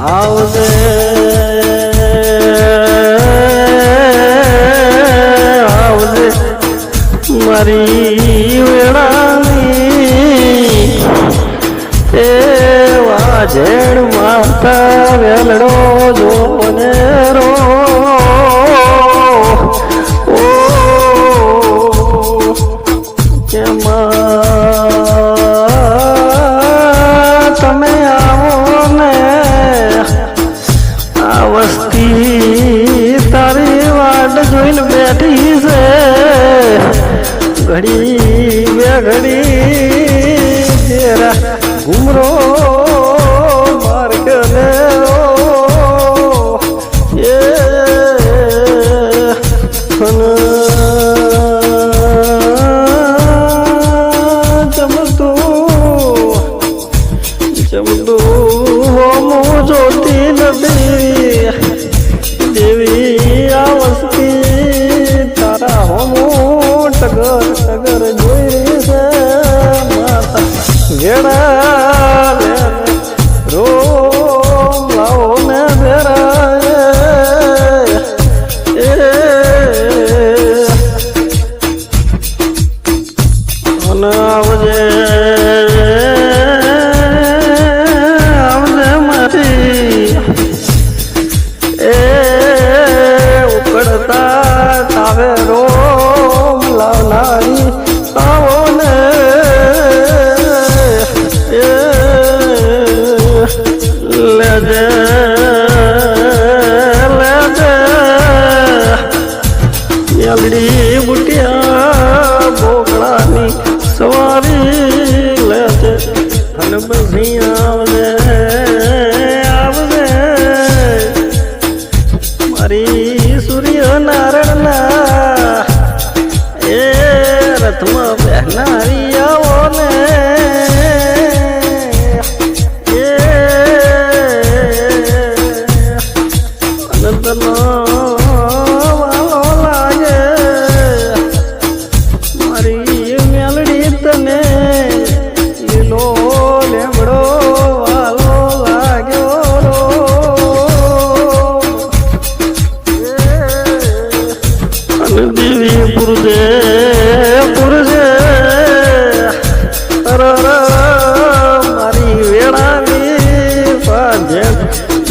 આવજે. આવજે. મારી વેળાની એ વાજેણ માતા વેલડો જોને રો. ઓ બેઠી છે ઘડી બે ઘડી તેરા ઘુમરો માર્ગ ને એ અને આવજે. આવજે મારી એ ઉકળતા તાવે રોમ લાવનારી આવો ને એ લેજે લેજે. યલડી બુટિયા સવારી લેજે આવને આવજે મારી સૂર્ય નારાયણના એ રથમાં બેહનારી આવો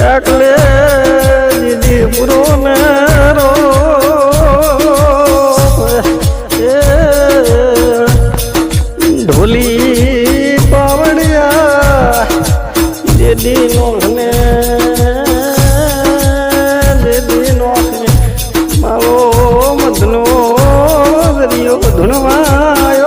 ચાકલે દીદી પુરો ને રો ઢોલી પાવડિયા દેદી નોખને દેદી નોખને મારો મધનો દરિયો ધૂણવા